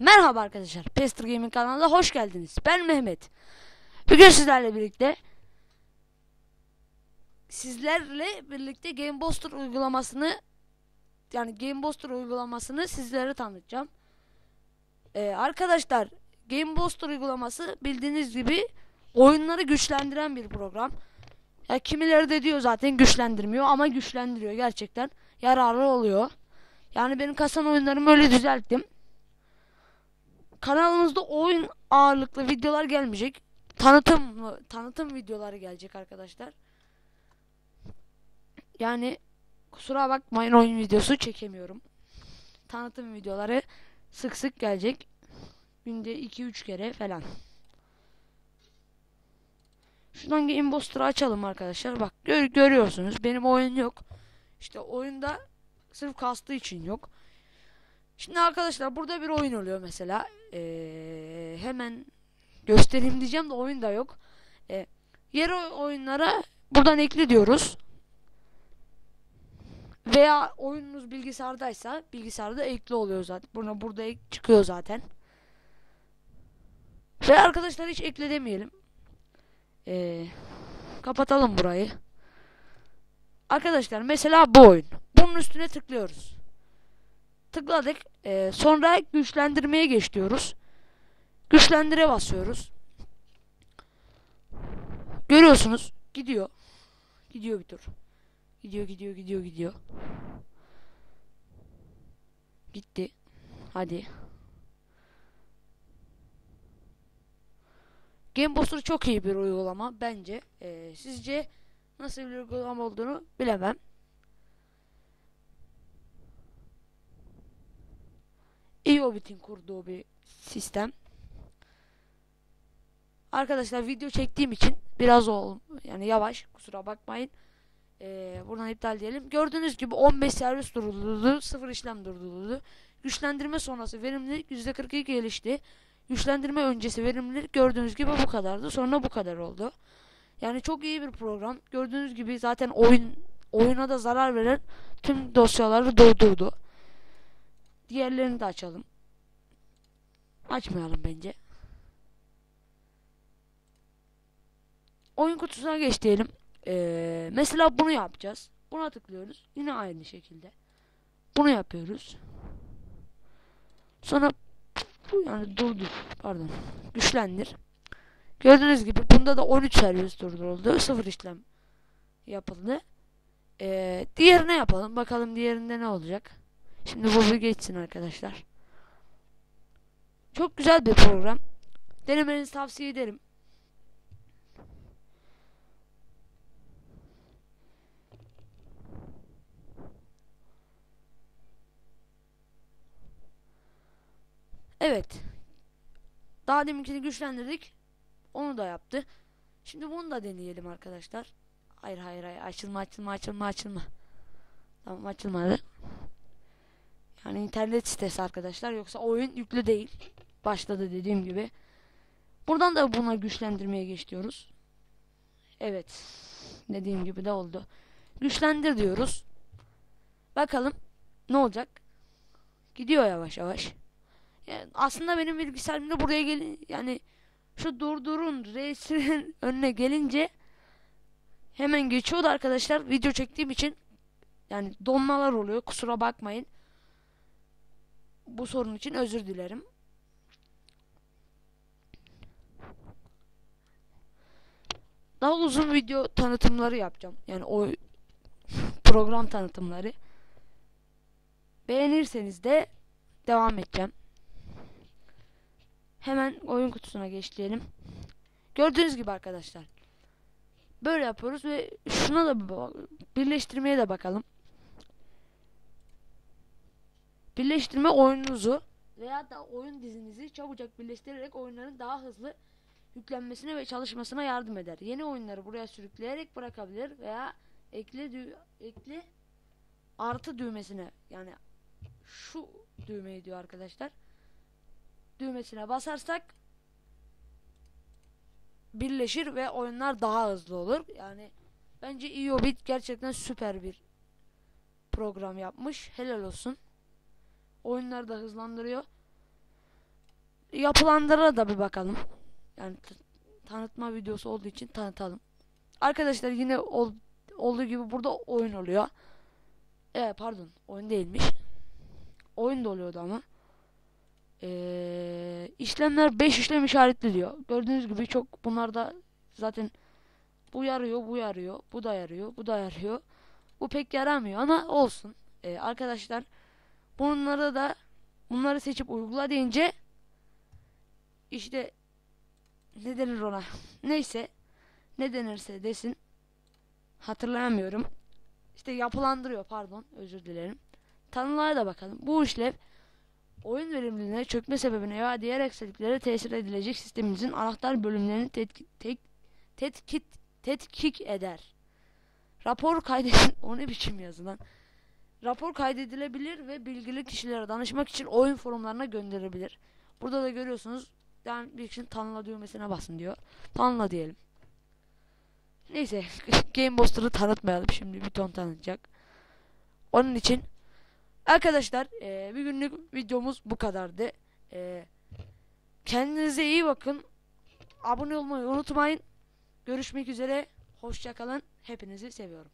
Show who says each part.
Speaker 1: Merhaba arkadaşlar. Pester Gaming kanalına hoş geldiniz. Ben Mehmet. Bugün sizlerle birlikte sizlerle birlikte Game Booster uygulamasını yani Game Booster uygulamasını sizlere tanıtacağım. Ee, arkadaşlar Game Booster uygulaması bildiğiniz gibi oyunları güçlendiren bir program. Ya kimileri de diyor zaten güçlendirmiyor ama güçlendiriyor gerçekten. Yararlı oluyor. Yani benim kasan oyunlarımı öyle düzelttim. Kanalımızda oyun ağırlıklı videolar gelmeyecek. Tanıtım tanıtım videoları gelecek arkadaşlar. Yani kusura bakmayın oyun videosu çekemiyorum. Tanıtım videoları sık sık gelecek. Günde 2-3 kere falan. Şuradan Game Booster'ı açalım arkadaşlar. Bak gör görüyorsunuz benim oyun yok. İşte oyunda sırf kastığı için yok. Şimdi arkadaşlar burada bir oyun oluyor mesela. Ee, hemen göstereyim diyeceğim de oyun da yok. Ee, yer oyunlara buradan ekli diyoruz. Veya oyununuz bilgisayardaysa bilgisayarda ekli oluyor zaten. Buna burada ek çıkıyor zaten. Ve arkadaşlar hiç ekle demeyelim. Ee, kapatalım burayı. Arkadaşlar mesela bu oyun. Bunun üstüne tıklıyoruz. Tıkladık. Ee, sonra güçlendirmeye geç diyoruz. Güçlendire basıyoruz. Görüyorsunuz. Gidiyor. Gidiyor bir tur. Gidiyor gidiyor gidiyor gidiyor. Gitti. Hadi. Game Booster çok iyi bir uygulama bence. Ee, sizce nasıl bir uygulama olduğunu bilemem. EOBIT'in kurduğu bir sistem. Arkadaşlar video çektiğim için biraz ol yani yavaş kusura bakmayın. Ee, buradan iptal diyelim. Gördüğünüz gibi 15 servis durduruldu, 0 işlem durduruldu. Güçlendirme sonrası verimlilik %42 gelişti. Güçlendirme öncesi verimlilik gördüğünüz gibi bu kadardı. Sonra bu kadar oldu. Yani çok iyi bir program. Gördüğünüz gibi zaten oyun oyuna da zarar veren tüm dosyaları durdurdu. Diğerlerini de açalım. Açmayalım bence. Oyun kutusuna geç diyelim. Ee, mesela bunu yapacağız. Buna tıklıyoruz. Yine aynı şekilde. Bunu yapıyoruz. Sonra bu yani durdur. Pardon. Güçlendir. Gördüğünüz gibi bunda da 13 servis durduruldu. Sıfır işlem yapıldı. Ee, diğerine yapalım. Bakalım diğerinde ne olacak. Şimdi bu bir geçsin arkadaşlar. Çok güzel bir program. Denemenizi tavsiye ederim. Evet. Daha deminkini güçlendirdik. Onu da yaptı. Şimdi bunu da deneyelim arkadaşlar. Hayır hayır hayır açılma açılma açılma açılma. Tamam açılmadı. Yani internet sitesi arkadaşlar yoksa oyun yüklü değil. Başladı dediğim gibi. Buradan da buna güçlendirmeye geç diyoruz. Evet. Dediğim gibi de oldu. Güçlendir diyoruz. Bakalım ne olacak. Gidiyor yavaş yavaş. Yani aslında benim bilgisayarımda buraya gelin yani şu durdurun reisinin önüne gelince hemen geçiyordu arkadaşlar. Video çektiğim için yani donmalar oluyor. Kusura bakmayın. Bu sorun için özür dilerim. Daha uzun video tanıtımları yapacağım. Yani o program tanıtımları. Beğenirseniz de devam edeceğim. Hemen oyun kutusuna geçelim. Gördüğünüz gibi arkadaşlar. Böyle yapıyoruz ve şuna da birleştirmeye de bakalım. Birleştirme oyununuzu veya da oyun dizinizi çabucak birleştirerek oyunların daha hızlı yüklenmesine ve çalışmasına yardım eder. Yeni oyunları buraya sürükleyerek bırakabilir veya ekle dü ekle artı düğmesine yani şu düğmeyi diyor arkadaşlar. Düğmesine basarsak birleşir ve oyunlar daha hızlı olur. Yani bence EOBit gerçekten süper bir program yapmış. Helal olsun. Oyunları da hızlandırıyor. yapılanlara da bir bakalım. Yani tanıtma videosu olduğu için tanıtalım. Arkadaşlar yine ol, olduğu gibi burada oyun oluyor. Evet pardon oyun değilmiş. Oyun da oluyordu ama. Ee, işlemler 5 işlem işaretli diyor. Gördüğünüz gibi çok bunlarda zaten bu yarıyor, bu yarıyor, bu da yarıyor, bu da yarıyor. Bu pek yaramıyor ama olsun. Ee, arkadaşlar bunları da bunları seçip uygula deyince işte ne denir ona? Neyse ne denirse desin hatırlayamıyorum. İşte yapılandırıyor pardon özür dilerim. Tanımlara da bakalım. Bu işlev oyun verimliliğine, çökme sebebine veya diğer eksikliklere tesir edilecek sisteminizin anahtar bölümlerini tetkik, tek, tetkik, tetkik eder. Rapor kaydedin... O ne biçim yazı lan? Rapor kaydedilebilir ve bilgili kişilere danışmak için oyun forumlarına gönderilebilir. Burada da görüyorsunuz devam bir için tanımla düğmesine basın diyor. Tanımla diyelim. Neyse Game Booster'ı tanıtmayalım şimdi bir ton tanıtacak. Onun için arkadaşlar eee, bir günlük videomuz bu kadardı. Eee, kendinize iyi bakın. Abone olmayı unutmayın. Görüşmek üzere. Hoşçakalın. Hepinizi seviyorum.